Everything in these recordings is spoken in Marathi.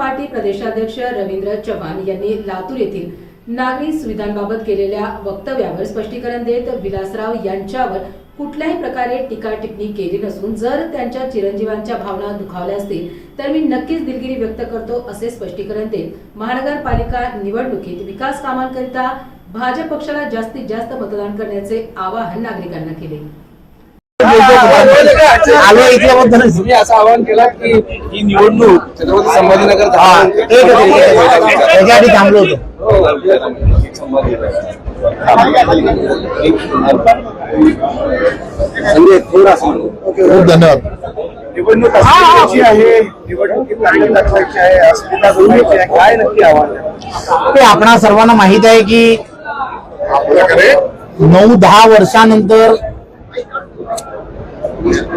पार्टी प्रदेशाध्यक्ष रवींद्र चव्हाण यांनी लातूर येथील नागरी सुविधांबाबत केलेल्या वक्तव्यावर स्पष्टीकरण देत विलासराव यांच्यावर कुठल्याही प्रकारे टीका टिप्पणी केली नसून जर त्यांच्या चिरंजीवांच्या भावना दुखावल्या असतील तर मी नक्कीच दिलगिरी व्यक्त करतो असे स्पष्टीकरण देत महानगरपालिका निवडणुकीत विकास कामांकरिता भाजप पक्षाला जास्तीत जास्त मतदान करण्याचे आवाहन नागरिकांना केले. आलो इथल्याबद्दल. तुम्ही असं आवाहन केलं की ही निवडणूक छत्रपती संभाजीनगर हा त्याच्यासाठी थांबलो होतो. हो, खूप धन्यवाद. निवडणूक असल्याची आहे. निवडणुकीत अस्मिता आहे. काय नक्की आव्हान आहे? ते आपणा सर्वांना माहीत आहे की नऊ दहा वर्षानंतर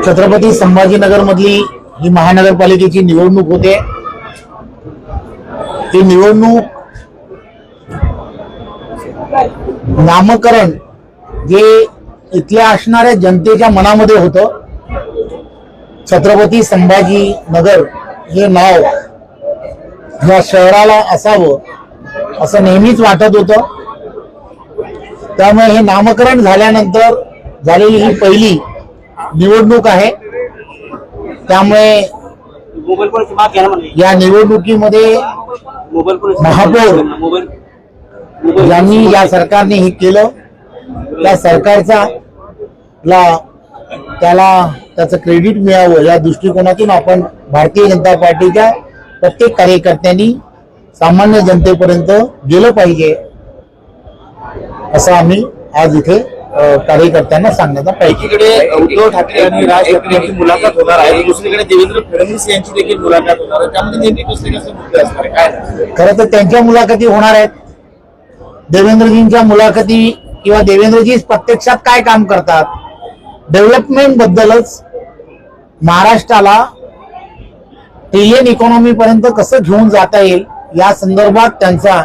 छत्रपती संभाजीनगर मधली ही महानगरपालिकेची निवडणूक होते. ती निवडणूक नामकरण जे इथल्या असणाऱ्या जनतेच्या मनामध्ये होतं छत्रपती संभाजी नगर हे नाव या शहराला असावं असं नेहमीच वाटत होतं. त्यामुळे हे नामकरण झाल्यानंतर झालेली ही पहिली निवडणूक आहे. त्यामुळे या निवडणुकीमध्ये महापौर ज्यांनी या सरकारने हे केलं. त्या सरकारचा ला त्याला त्याचं क्रेडिट मिळावं या दृष्टिकोनातून आपण भारतीय जनता पार्टीच्या प्रत्येक कार्यकर्त्यांनी सामान्य जनतेपर्यंत गेलं पाहिजे. असं आम्ही आज इथे कार्यकर्त्यांना सांगण्याचा. एकीकडे उद्धव ठाकरे आणि राज ठाकरे यांची मुलाखत होणार आहे. दुसरीकडे देवेंद्र फडणवीस यांची देखील मुलाखत होणार आहे. त्यामध्ये नेमके कसले कसले मुद्दे असणार आहे? काय खरं तर त्यांच्या मुलाखती होणार आहेत. देवेंद्रजींच्या मुलाखती किंवा देवेंद्रजी प्रत्यक्षात काय काम करतात? डेव्हलपमेंट बद्दलच महाराष्ट्राला ट्रिलियन इकॉनॉमी पर्यंत कसं घेऊन जाता येईल या संदर्भात त्यांचा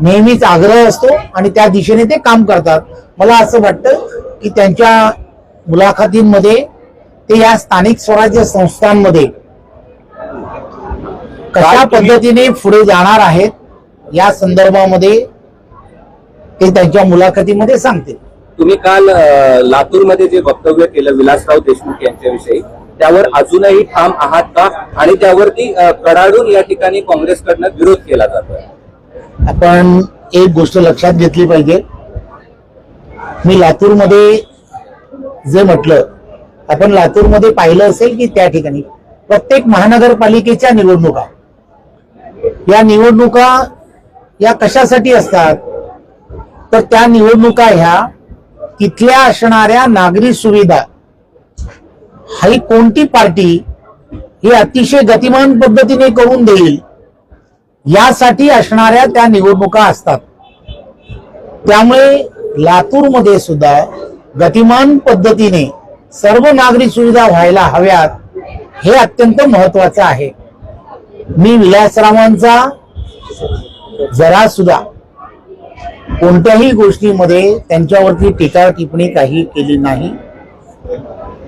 नेहमीच आग्रह असतो आणि त्या दिशेने ते काम करतात. मला असं वाटतं की त्यांच्या मुलाखतींमध्ये ते या स्थानिक स्वराज्य संस्थांमध्ये कशा पद्धतीने पुढे जाणार आहेत या संदर्भामध्ये ते त्यांच्या मुलाखतीमध्ये सांगतील. तुम्ही काल लातूरमध्ये जे वक्तव्य केलं विलासराव देशमुख यांच्याविषयी त्यावर अजूनही ठाम आहात का? आणि त्यावरती कडाडून या ठिकाणी काँग्रेसकडनं विरोध केला जातोय. आपण एक गोष्ट लक्षात घेतली पाहिजे. मी लातूरमध्ये जे म्हटलं आपण लातूरमध्ये पाहिलं असेल की त्या ठिकाणी प्रत्येक महानगरपालिकेच्या निवडणुका. या निवडणुका या कशासाठी असतात? तर त्या निवडणुका ह्या तिथल्या असणाऱ्या नागरी सुविधा ही कोणती पार्टी ही अतिशय गतिमान पद्धतीने करून देईल यासाठी असणाऱ्या त्या निवडणुका असतात. त्यामुळे लातूरमध्ये सुद्धा गतिमान पद्धतीने सर्व नागरी सुविधा व्हायला हव्यात हे अत्यंत महत्वाचं आहे. मी विलासरावांचा जरा सुद्धा कोणत्याही गोष्टीमध्ये त्यांच्यावरती टीका टिप्पणी काही केली नाही.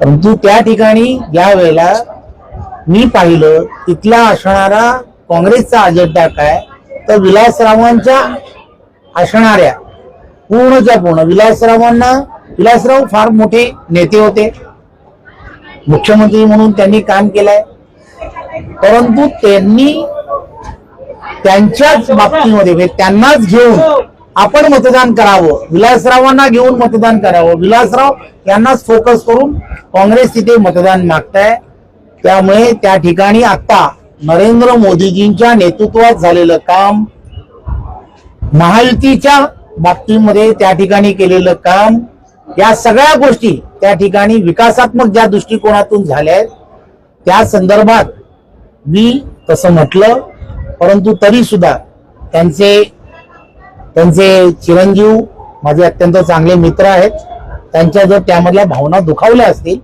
परंतु त्या ठिकाणी या वेळेला मी पाहिलं तिथला असणारा काँग्रेसचा अजेंडा काय? तर विलासरावांच्या असणाऱ्या पूर्णच्या पूर्ण विलासरावांना विलासराव फार मोठे नेते होते. मुख्यमंत्री म्हणून त्यांनी काम केलंय. परंतु त्यांनी त्यांच्याच बाबतीमध्ये म्हणजे त्यांनाच घेऊन आपण मतदान करावं विलासरावांना घेऊन मतदान करावं. विलासराव यांनाच फोकस करून काँग्रेस तिथे मतदान मागताय. त्यामुळे त्या ठिकाणी आता नरेंद्र मोदीजींच्या नेतृत्वात झालेलं काम महायुतीच्या बाबतीमध्ये त्या ठिकाणी केलेलं काम या सगळ्या गोष्टी त्या ठिकाणी विकासात्मक ज्या दृष्टिकोनातून झाल्या आहेत त्या संदर्भात मी तसं म्हटलं परंतु तरी सुद्धा त्यांचे त्यांचे चिरंजीव माझे अत्यंत चांगले मित्र आहेत त्यांच्या जर त्यामधल्या भावना दुखावल्या असतील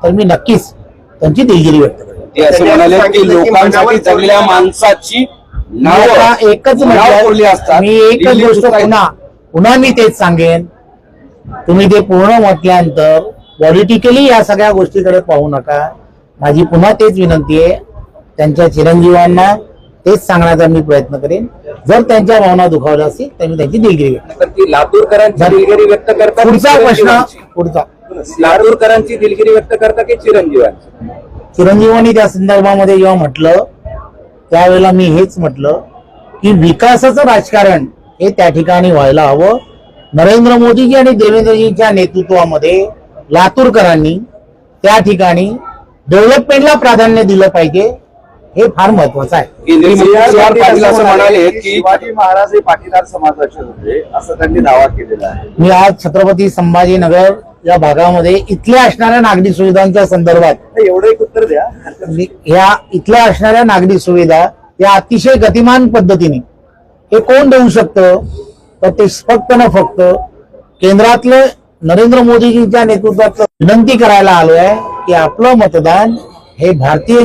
तर मी नक्कीच त्यांची दिलगिरी व्यक्त करेन. ते असं म्हणाले की लोकांसाठी जगलेल्या माणसाची एकच म्हटलं असतात. मी एकच गोष्ट पुन्हा पुन्हा मी तेच सांगेन. तुम्ही ते पूर्ण म्हटल्यानंतर पॉलिटिकली या सगळ्या गोष्टीकडे पाहू नका. माझी पुन्हा तेच विनंती आहे. त्यांच्या चिरंजीवांना तेच सांगण्याचा मी प्रयत्न करेन. जर त्यांच्या भावना दुखावल्या असतील तर मी त्यांची दिलगिरी व्यक्त लातूरकरांची दिलगिरी व्यक्त करतात की पुढचा प्रश्न? पुढचा. लातूरकरांची दिलगिरी व्यक्त करता की चिरंजीवांची? चिरंजीवानी त्या संदर्भामध्ये जेव्हा म्हटलं त्यावेळेला मी हेच म्हटलं की विकासाचं राजकारण हे त्या ठिकाणी व्हायला हवं. नरेंद्र मोदीजी आणि देवेंद्रजींच्या नेतृत्वामध्ये लातूरकरांनी त्या ठिकाणी डेव्हलपमेंटला प्राधान्य दिलं पाहिजे हे फार महत्वाचं आहे. शिवाजी महाराज हे पाटीदार समाजाचे होते असं त्यांनी दावा केलेला आहे. मी आज छत्रपती संभाजीनगर या भागामध्ये इथल्या असणाऱ्या नागरी सुविधांच्या संदर्भात एवढं एक उत्तर द्या. ह्या इथल्या असणाऱ्या नागरी सुविधा या अतिशय गतिमान पद्धतीने हे कोण देऊ शकतं? तर ते फक्त न फक्त केंद्रातलं नरेंद्र मोदीजींच्या नेतृत्वात विनंती करायला आलोय की आपलं मतदान हे भारतीय